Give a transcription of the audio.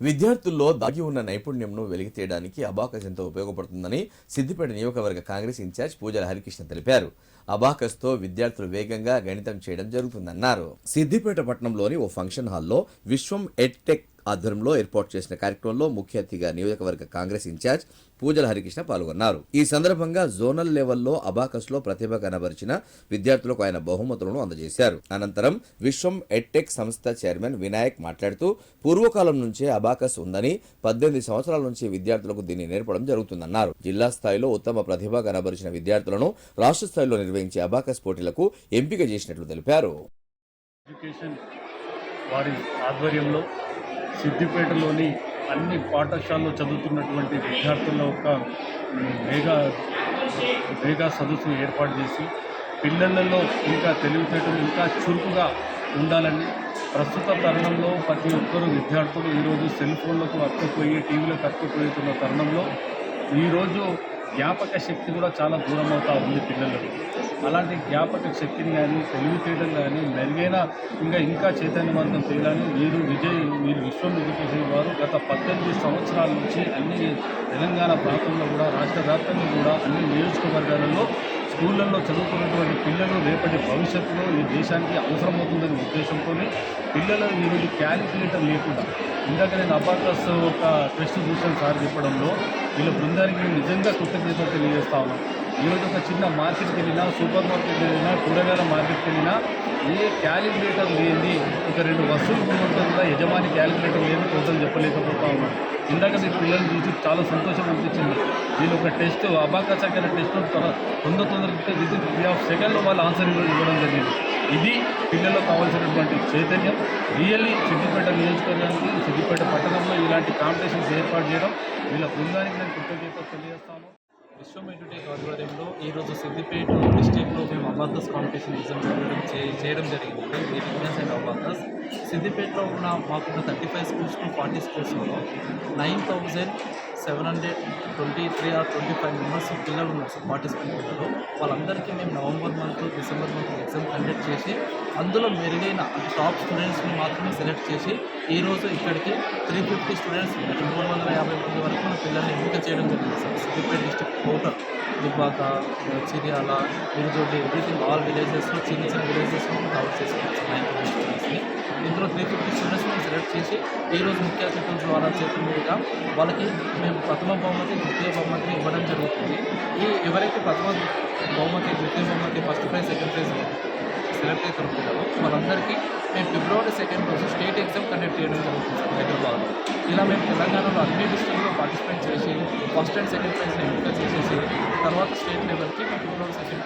విద్యార్థుల్లో దాగి ఉన్న నైపుణ్యంను వెలికితీయడానికి అబాకస్ ఎంతో ఉపయోగపడుతుందని సిద్దిపేట నియోజకవర్గ కాంగ్రెస్ ఇన్ఛార్జ్ పూజల హరికృష్ణ తెలిపారు. అబాకస్తో విద్యార్థులు వేగంగా గణితం చేయడం జరుగుతుందన్నారు. సిద్దిపేట పట్టణంలోని ఓ ఫంక్షన్ హాల్లో విశ్వం ఎడ్టెక్ ఆధ్వర్యంలో ఏర్పాటు చేసిన కార్యక్రమంలో ముఖ్య అతిథిగా నియోజకవర్గ కాంగ్రెస్ ఇన్ఛార్జ్ పూజల హరికృష్ణ పాల్గొన్నారు. ఈ సందర్భంగా జోనల్ లెవెల్లో అబాకస్లో ప్రతిభ కనబరిచిన విద్యార్థులకు ఆయన బహుమతులను అందజేశారు. అనంతరం విశ్వం ఎడ్టెక్ సంస్థ చైర్మన్ వినాయక్ మాట్లాడుతూ పూర్వకాలం నుంచే అబాకస్ ఉందని పద్దెనిమిది సంవత్సరాల నుంచి విద్యార్థులకు దీన్ని నేర్పడం జరుగుతుందన్నారు. జిల్లా స్థాయిలో ఉత్తమ ప్రతిభ కనబరిచిన విద్యార్థులను రాష్ట్ర స్థాయిలో నిర్వహించే అబాకస్ పోటీలకు ఎంపిక చేసినట్లు తెలిపారు. ఎడ్యుకేషన్ వారి ఆధ్వర్యంలో సిద్దిపేటలోని అన్ని పాఠశాలలో చదువుతున్నటువంటి విద్యార్థుల యొక్క వేగా మేఘా సదస్సు ఏర్పాటు చేసి పిల్లలలో ఇంకా తెలివితేటలు ఇంకా చురుకుగా ఉండాలని ప్రస్తుత తరుణంలో ప్రతి ఒక్కరు విద్యార్థులు ఈరోజు సెల్ ఫోన్లకు అతుక్కుపోయి టీవీలకు అతుక్కుపోతున్న తరుణంలో ఈరోజు జ్ఞాపక శక్తి కూడా చాలా దూరం అవుతూ ఉంది పిల్లలకు. అలాంటి జ్ఞాపక శక్తిని కానీ తెలివితేటలు కానీ మెరుగైన ఇంకా ఇంకా చైతన్యవంతం చేయాలని వీరు విజయ్ వీరు విశ్వం ఎడ్యుకేషన్ వారు గత పద్దెనిమిది సంవత్సరాల నుంచి అన్ని తెలంగాణ ప్రాంతంలో కూడా రాష్ట్ర వ్యాప్తంగా కూడా అన్ని నియోజకవర్గాలలో స్కూళ్ళల్లో చదువుకున్నటువంటి పిల్లలు రేపటి భవిష్యత్తులో ఈ దేశానికి అవసరమవుతుందనే ఉద్దేశంతో పిల్లలు ఈరోజు క్యాలిక్యులేటర్ లేకుండా ఇందాక నేను అబాకస్ ఒక ట్రస్ట్ చూసాను సార్ చెప్పడంలో. వీళ్ళ బృందానికి నిజంగా కృతజ్ఞతలు తెలియజేస్తా ఉన్నాం. ఈరోజు ఒక చిన్న మార్కెట్కి వెళ్ళినా సూపర్ మార్కెట్కి వెళ్ళినా కూరగాయల మార్కెట్కి వెళ్ళినా ఏ క్యాలిక్యులేటర్ లేని ఒక రెండు వస్తువులు కూడా యజమాని క్యాలిక్యులేటర్ లేని టోటల్ చెప్పలేకపోతా ఉన్నాం ఇందాక మీ పిల్లలు చూసి చాలా సంతోషం అనిపించింది. వీళ్ళు ఒక టెస్ట్ అబాకస్ అక్కడ టెస్ట్ తొందర తొందర తొందరగా విత్ త్రీ ఆఫ్ సెకండ్లో వాళ్ళు ఆన్సర్ ఇవ్వడం జరిగింది. ఇది పిల్లలకు కావాల్సినటువంటి చైతన్యం. రియల్లీ సిద్దిపేట నియోజకవర్గానికి సిద్దిపేట పట్టణంలో ఇలాంటి కాంపిటీషన్స్ ఏర్పాటు చేయడం వీళ్ళ బృందానికి నేను కృతజ్ఞత తెలియజేస్తాను. విశ్వం ఎడ్యుటేక్ ఆధ్వర్యంలో ఈరోజు సిద్దిపేట డిస్టిక్లో మేము అబాకస్ కాంపిటీషన్ ఎగ్జామ్ చేయడం చేయడం జరిగింది. విజ్ఞాస్ అండ్ అబాకస్ సిద్దిపేటలో ఉన్న మాకున్న thirty five schools to forty స్కూల్స్లో nine thousand seven hundred twenty three or twenty five members పిల్లలు ఉన్నారు సార్ పార్టిసిపేట్ పిల్లలు. వాళ్ళందరికీ మేము November month December month exam conduct చేసి అందులో మెరుగైన టాప్ స్టూడెంట్స్ని మాత్రమే సెలెక్ట్ చేసి ఈరోజు ఇక్కడికి త్రీ ఫిఫ్టీ స్టూడెంట్స్ మూడు వందల పిల్లల్ని ఎంపిక చేయడం జరిగింది. Sir Siddipet district total Dubbaka Chiriyala Virudoddi everything all విలేజెస్లో చిన్న చిన్న విలేజెస్లో కవర్ చేసుకోవచ్చు నైన్ స్టూడెంట్స్ని ఇందులో త్రీ ఫిఫ్టీ స్టూడెంట్స్ మేము సెలెక్ట్ చేసి ఈరోజు ముఖ్య అతిథుల ద్వారా చేతుల మీదుగా వాళ్ళకి మేము ప్రథమ బహుమతి ద్వితీయ బహుమతిని ఇవ్వడం జరుగుతుంది. ఈ ఎవరైతే ప్రథమ బహుమతి ద్వితీయ బహుమతి first prize second prize select అవుతారు పిల్లలు వాళ్ళందరికీ మేము ఫిబ్రవరి సెకండ్ రోజు స్టేట్ ఎగ్జామ్ కండక్ట్ చేయడం జరుగుతుంది హైదరాబాద్ హైదరాబాద్లో. ఇలా మేము తెలంగాణలో అన్ని డిస్ట్రిక్ట్లో పార్టిసిపేట్ చేసి ఫస్ట్ అండ్ సెకండ్ ప్రైజ్ని ఎంపిక చేసేసి తర్వాత స్టేట్ లెవెల్కి మేము ఫిబ్రవరి సెకండ్